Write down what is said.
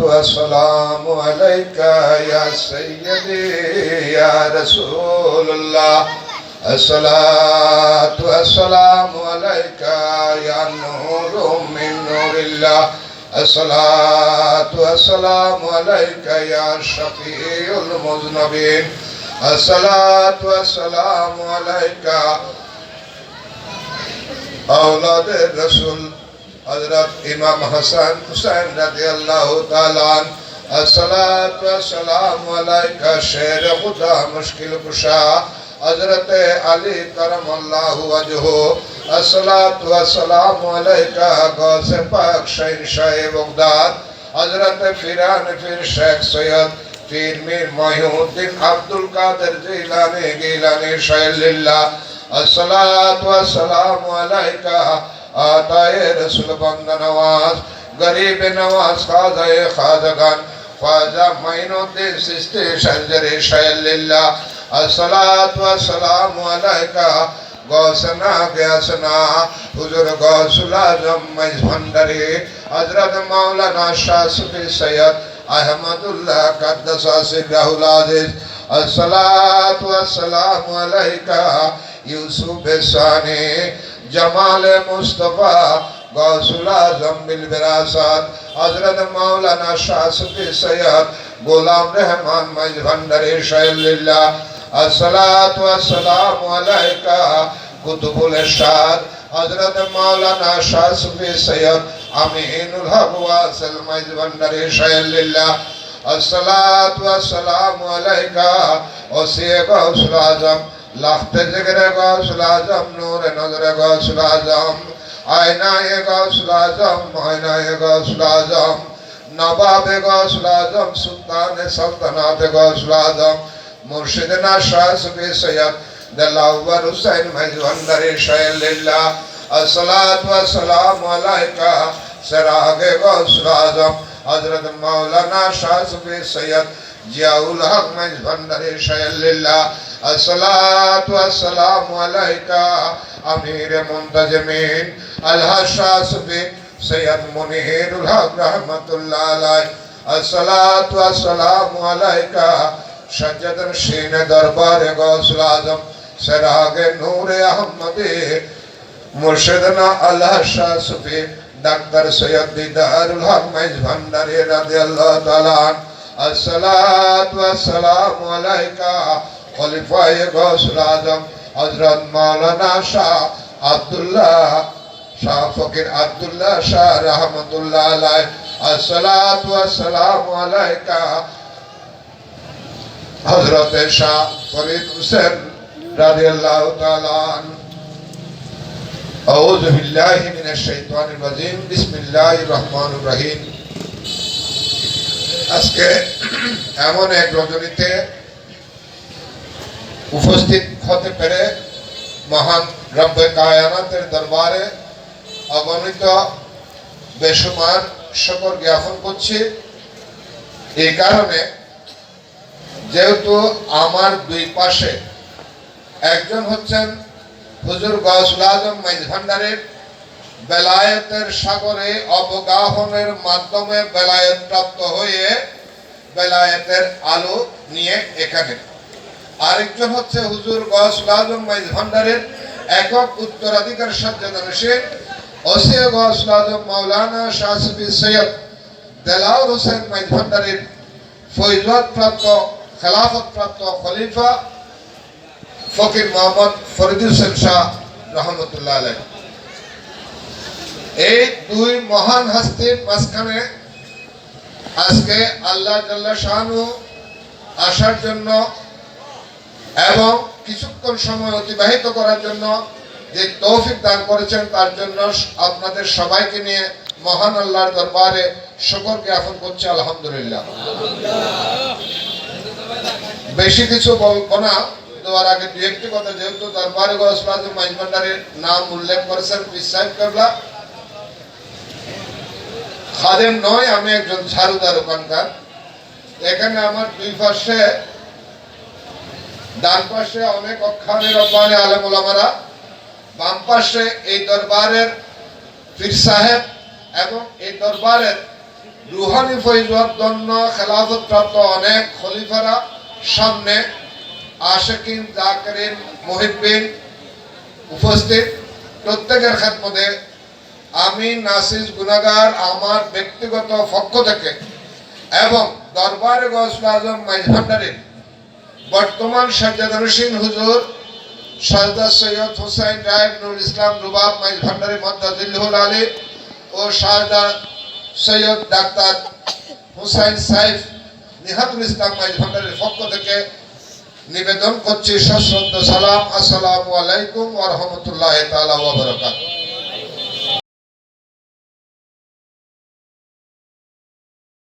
والسلام عليك يا سيدي يا رسول الله الصلاة والسلام عليك يا نور من نور الله. الصلاة والسلام عليك يا شفيع المذنبين. الصلاة والسلام عليك. أولاد الرسول. حضرت امام حسن حسین رضی اللہ تعالیٰ السلام و سلام علیکہ، شیر خدا، مشکل کشا، حضرت علی کرم اللہ وجہ السلام علیکہ، غوث پاک، شہن شاہ بغداد، حضرت فیران فیر شیخ سید فیر میر مہین دن عبدالقادر جیلانی، گیلانی شاہ اللہ السلام علیکہ শাইলিল্লাহ আসসালাতু ওয়াসসালামু আলাইকা আতায়ে রাসূল বান্দা নওয়াজ গরিব নওয়াজ খাজায়ে খাজাগান খ্বাজা মাইনুদ্দিন সিস্তি শজরে শাইলিল্লাহ আসসালাতু ওয়াসসালামু আলাইকা গৌসনা গয়াসনা হুজুর গৌসুল আজম মাইজ ভান্ডারি হযরত মাওলানা শাহ সুফি সৈয়দ আহমদুল্লাহ কাদ্দাস সিররাহুল আজিজ আসসালাতু ওয়াসসালামু আলাইকা ইউসুফ সানি জামাল মুস্তাফা গৌসুল আজম বিল বিরাসাত হযরত মাওলানা শাহ সুফি সৈয়দ গোলাম রহমান মাইজ ভান্ডারি শাইলিল্লাহ আসসালাতু ওয়াসসালামু আলাইকা কুতুবুল ইরশাদ। হযরত মাওলানা শাহ সুফি সৈয়দ আমিনুল হক ওয়াসিল মাইজ ভান্ডারি শাইলিল্লাহ আসসালাতু ওয়াসসালামু আলাইকা ওসিয়ে গৌসুল আজম। লাখতে জিগরে গৌসুল আজম নূরে নজরে গৌসুল আজম আয়নায়ে গৌসুল আজম আয়নায়ে গৌসুল আজম নবাবে গৌসুল আজম সুলতানে সালতানাতে গৌসুল আজম মুর্শিদনা শাহ সুফি সৈয়দ দিলাওয়ার হুসাইন মাইজভান্ডারি শাইলিল্লাহ আসসালাতু ওয়াসসালামু আলাইকা, সিরাগে গৌসুল আজম হযরত মাওলানা শাহ সুফি সৈয়দ জিয়াউল হক মাইজভান্ডারি শাইলিল্লাহ আসসালাতু ওয়াসসালামু আলাইকা আমির মুনতাজিমিন আলহা শাহ সুফি সৈয়দ মুনিরুল হক রহমাতুল্লাহ আলাইহি। আসসালাতু ওয়াসসালামু আলাইকা সজ্জদন শীন দরবারে গৌসুল আজম, সেরাগে নূরে আহমদে মুর্শিদনা আল্লাহ শাহ সুফি ডাক্তার সৈয়দ দিদারুল হক মাইজ ভান্ডারি রাদিয়াল্লাহু তাআলা আসসালাতু ওয়াসসালামু আলাইকা খলিফায়ে গৌসুল আজম হযরত মাওলানা শাহ আব্দুল্লাহ শাহ ফকির আব্দুল্লাহ শাহ রহমতুল্লাহ আলাইহি আসসালাতু ওয়াসসালামু আলাইকা হযরত শাহ ফরিদ হোসেন রাদিয়াল্লাহু তাআলা আনহু أعوذ بالله من الشيطان الرجيم بسم الله الرحمن الرحيم আজকে এমন এক রজনীতে উপস্থিত হতে পেরে মহান রব্বে কায়ানাতের দরবারে অগণিত বেসুমার শকর জ্ঞাপন করছি। এই কারণে যেহেতু আমার দুই পাশে একজন হচ্ছেন হুজুর গৌসুল আজম মাইজ ভান্ডারের বেলায়েতের সাগরে অবগাহনের মাধ্যমে বেলায়েত প্রাপ্ত হয়ে বেলায়েতের আলো নিয়ে এখানে আরেকজন হচ্ছে হুজুর গৌসুল আজম মাইজ ভান্ডারের একক উত্তরাধিকার সজ্জাদানশীল ওসিয়া গৌসুল আজম মাওলানা সৈয়দ দেলাউর হোসেন মাইজ ভান্ডারের ফৈজত প্রাপ্ত খেলাফত প্রাপ্ত খলিফা ফকির মোহাম্মদ ফরিদুল হোসেন শাহ রহমতুল্লাহ আলাই এই দুই মহান হাস্তির মাঝখানে আজকে আল্লাহ শাহানু আসার জন্য এবং কিছুক্ষণ সময় অতিবাহিত করার জন্য যে তৌফিক দান করেছেন, তার জন্য আপনাদের সবাইকে নিয়ে মহান আল্লাহর দরবারে শকর জ্ঞাপন করছে, আলহামদুলিল্লাহ। বেশি কিছু বলব না, দেওয়ার আগে দু একটি কথা, যেহেতু দরবারে গসলাজ মাইজভান্ডারের নাম উল্লেখ করেছেন বিশ্বাস করলা খাদেম নয়, আমি একজন ঝাড়ুদার ওখানকার। এখানে আমার দুই পাশে ডান পাশে অনেক অক্ষানে রব্বানে আলেম ওলামারা, বাম পাশে এই দরবারের পীর সাহেব এবং এই দরবারের রুহানি ফৈজত দন্য খেলাফত প্রাপ্ত অনেক খলিফারা সামনে আশেকিন, জাকরিন মুহিব্বিন উপস্থিত। প্রত্যেকের খেদমতে আমি নাসিজ গুনাগার আমার ব্যক্তিগত পক্ষ থেকে এবং দরবারে গৌসুল আজম মাইজভান্ডারের বর্তমান সাজ্জাদানুসীন হুজুর সাজদা সৈয়দ হুসাইন রায় নুর ইসলাম রুবাব মাইজ ভান্ডারী মদ্দাদিল্লুল আলী ও শাহদা সৈয়দ ডাক্তার হুসাইন সাইফ নিহাতুল ইসলাম মাইজ ভান্ডারের পক্ষ থেকে নিবেদন করছি সশ্রদ্ধ সালাম। আসসালামু আলাইকুম ওয়া রাহমাতুল্লাহি তাআলা ওয়া বারাকাতুহু।